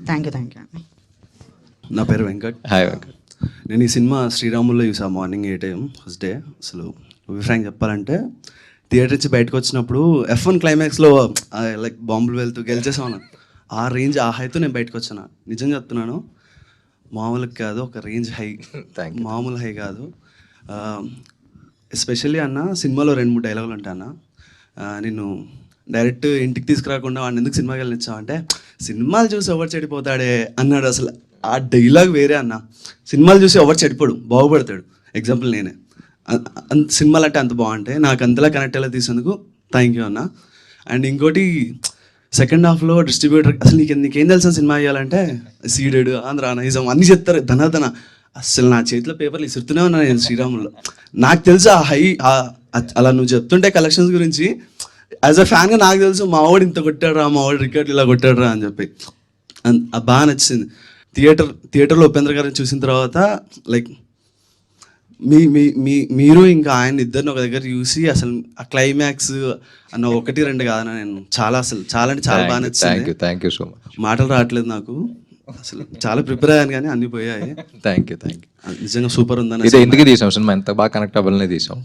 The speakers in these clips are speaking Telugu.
థ్యాంక్ యూ థ్యాంక్ యూ అండి నా పేరు వెంకట్. హాయ్ వెంకట్ నేను ఈ సినిమా శ్రీరాముల్లో చూసా morning eight AM first day. అసలు ఫ్రాంక్ చెప్పాలంటే థియేటర్ నుంచి బయటకు వచ్చినప్పుడు ఎఫ్ వన్ క్లైమాక్స్లో లైక్ బాంబులు వెళ్తూ గెలిచేసాను ఆ రేంజ్ ఆ హైతో నేను బయటకు వచ్చాను? నిజం చెప్తున్నాను మామూలుగా కాదు ఒక రేంజ్ హై మామూలు హై కాదు. ఎస్పెషల్లీ అన్న సినిమాలో రెండు మూడు డైలాగులు ఉంటాయి అన్న. ఆ, నిన్ను డైరెక్ట్ ఇంటికి తీసుకురాకుండా వాడిని ఎందుకు సినిమాకి వెళ్ళనిచ్చావు అంటే సినిమాలు చూసి ఎవరు చెడిపోతాడే అన్నాడు అసలు. ఆ డైలాగ్ వేరే అన్న. సినిమాలు చూసి ఎవరు చెడిపోడు బాగుపడతాడు. ఎగ్జాంపుల్ నేనే. సినిమాలు అంటే అంత బాగుంటాయి నాకు అంతలా కనెక్ట్ అయ్యేలా తీసినందుకు థ్యాంక్ యూ అన్న. అండ్ ఇంకోటి సెకండ్ హాఫ్లో డిస్ట్రిబ్యూటర్ అసలు నీకు నీకేం తెలిసిన సినిమా చేయాలంటే? సీడెడ్ ఆంధ్ర నైజం అన్నీ చెప్తారు. ధనాధన. అసలు నా చేతిలో పేపర్లు ఇసురుతూనే ఉన్నాను నేను శ్రీరాములో నాకు తెలుసు ఆ హై అలా నువ్వు చెప్తుంటే కలెక్షన్స్ గురించి యాజ్ అ ఫ్యాన్గా నాకు తెలుసు మా వాడు ఇంత కొట్టాడు రా మా వాడు రికార్డు ఇలా కొట్టాడు రా అని చెప్పి. బాగా నచ్చింది. థియేటర్ థియేటర్లో ఉపేంద్ర గారిని చూసిన తర్వాత లైక్ మీ మీ మీ మీరు ఇంకా ఆయన ఇద్దరిని ఒక దగ్గర చూసి అసలు ఆ క్లైమాక్స్ అన్న ఒకటి రెండు కాదన్న నేను. చాలా అసలు చాలా అంటే చాలా బాగా నచ్చింది. థ్యాంక్ యూ సో మచ్ మాటలు రావట్లేదు నాకు. అసలు చాలా ప్రిపేర్ అయ్యాను కానీ అన్ని పోయాయి. థ్యాంక్ యూ థ్యాంక్ యూ నిజంగా సూపర్ ఉందని ఇది ఎందుకు తీసాం సినిమా ఎంత బాగా కనెక్ట్ అవ్వాలనే తీసాం.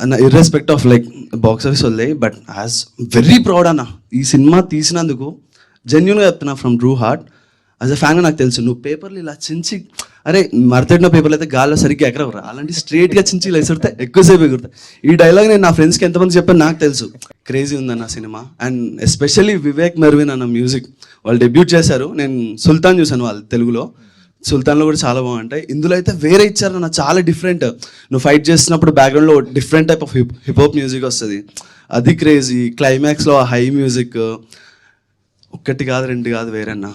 అన్న irrespective of like box office వల్లే బట్ యాజ్ వెరీ ప్రౌడ్ అన్న ఈ సినిమా తీసినందుకు జెన్యున్గా చెప్తున్నా from true heart as a ఫ్యాన్గా నాకు తెలుసు నువ్వు పేపర్లు ఇలా చించి అరే మరతడిన పేపర్లు అయితే గాల్లో సరిగ్గా ఎగరవరా. అలాంటి స్ట్రేట్గా చించి ఇలా ఎక్కువసేపు ఎగురుతాయి ఈ డైలాగ్ నేను నా ఫ్రెండ్స్కి ఎంతమంది చెప్పాను నాకు తెలుసు. క్రేజీ ఉందన్న cinema. And especially Vivek Mervin అన్న మ్యూజిక్ వాళ్ళు డెబ్యూట్ చేశారు. నేను సుల్తాన్ చూశాను వాళ్ళు తెలుగులో. సుల్తాన్లో కూడా చాలా బాగుంటాయి. ఇందులో అయితే వేరే ఇచ్చారు నా చాలా డిఫరెంట్ నువ్వు ఫైట్ చేస్తున్నప్పుడు బ్యాక్గ్రౌండ్లో different type of hip hip hop music వస్తుంది. అది క్రేజీ క్లైమాక్స్లో హై మ్యూజిక్ ఒక్కటి కాదు రెండు కాదు వేరేనా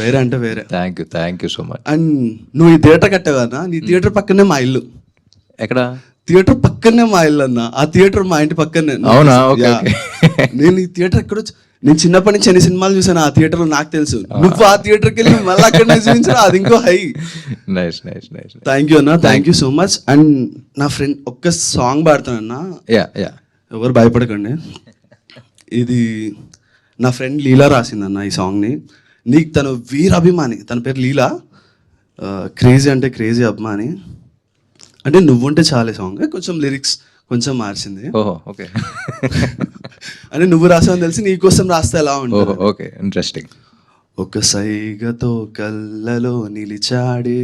వేరే అంటే వేరే. Thank you thank you so much and నువ్వు ఈ థియేటర్ కట్టావు కదా నీ థియేటర్ పక్కనే మా ఇల్లు. ఎక్కడ? థియేటర్ పక్కనే మా ఇల్లు అన్న. ఆ థియేటర్ మా ఇంటి పక్కనే. అవునా? నేను ఈ థియేటర్ ఎక్కడ నేను చిన్నప్పటి నుంచి ఎన్ని సినిమాలు చూసాను ఆ థియేటర్లో నాకు తెలుసు. నువ్వు ఆ థియేటర్కి వెళ్ళి మళ్ళీ అక్కడ చూపించిన అది ఇంకో high. Nice nice nice thank you అన్న thank you so much and నా ఫ్రెండ్ ఒక్క సాంగ్ పాడతానన్న యా యా ఎవరు భయపడకండి. ఇది నా ఫ్రెండ్ లీలా రాసిందన్న ఈ సాంగ్ని నీకు తను వీర అభిమాని తన పేరు లీలా. క్రేజీ అంటే క్రేజీ అభిమాని. అంటే నువ్వుంటే చాలే సాంగ్ కొంచెం లిరిక్స్ కొంచెం మార్చింది. ఓహో ఓకే. అంటే నువ్వు రాసావని తెలిసి నీ కోసం రాస్తే ఎలా ఉంటుంది? ఓకే ఇంట్రెస్టింగ్ ఒక సైగతో కళ్ళలో నిలిచాడే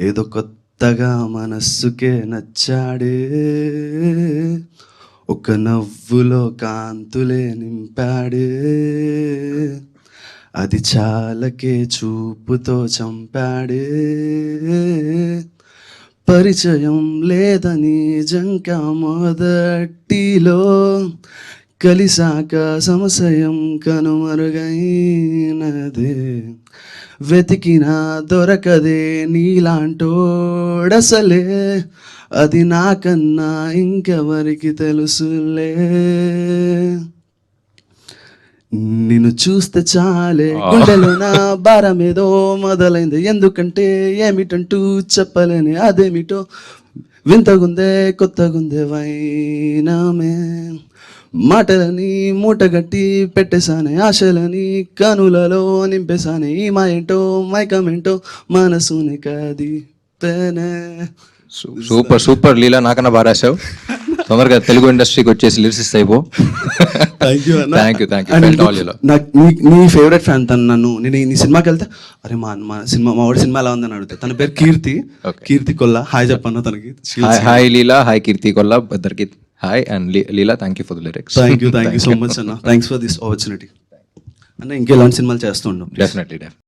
ఏదో కొత్తగా మనస్సుకే నచ్చాడే. ఒక నవ్వులో కాంతులే నింపాడే. అది చాలకే చూపుతో చంపాడే. పరిచయం లేదని జంక మొదటిలో కలిసాక సంశయం కనుమరుగైనదే. వెతికినా దొరకదే నీలాంటోడసలే అది నాకన్నా ఇంకెవరికి తెలుసులే. నిన్ను చూస్తే చాలే. గుండెలో నా భారమేదో మొదలైంది. ఎందుకంటే ఏమిటంటూ చెప్పలేని అదేమిటో వింతగుందే కొత్తగుందే వైనమే. మాటలని మూటగట్టి పెట్టేశానే ఆశలని కనులలో నింపేశానే. ఈ మా ఏంటో మైకమేంటో మనసుని కది సూపర్ సూపర్ లీలా నాకన్నా బాగా రాశావు. తొందరగా తెలుగు ఇండస్ట్రీకి వచ్చేసి లిరిసిస్ట్ అయిపో. థ్యాంక్ యూ థ్యాంక్ థ్యాంక్ నాకు నీ ఫేవరెట్ ఫ్యాన్ తను నన్ను. నేను ఈ- నీ సినిమాకి వెళ్తే అరే మా మా సినిమా మా వాడి సినిమా ఎలా ఉందని అడుగుతా. తన పేరు కీర్తి. కీర్తి కొల్ల. హాయ్ చెప్పన్న తనకి. Hi Leela hi Keerthi Kolla. ఇద్దరికి hi and Leela thank you for the lyrics thank you thank you so much అన్న. థ్యాంక్స్ ఫర్ దిస్ ఆపర్చునిటీ అన్న ఇంకెలాంటి సినిమాలు చేస్తుండం డెఫినెట్లీ డెఫినెట్లీ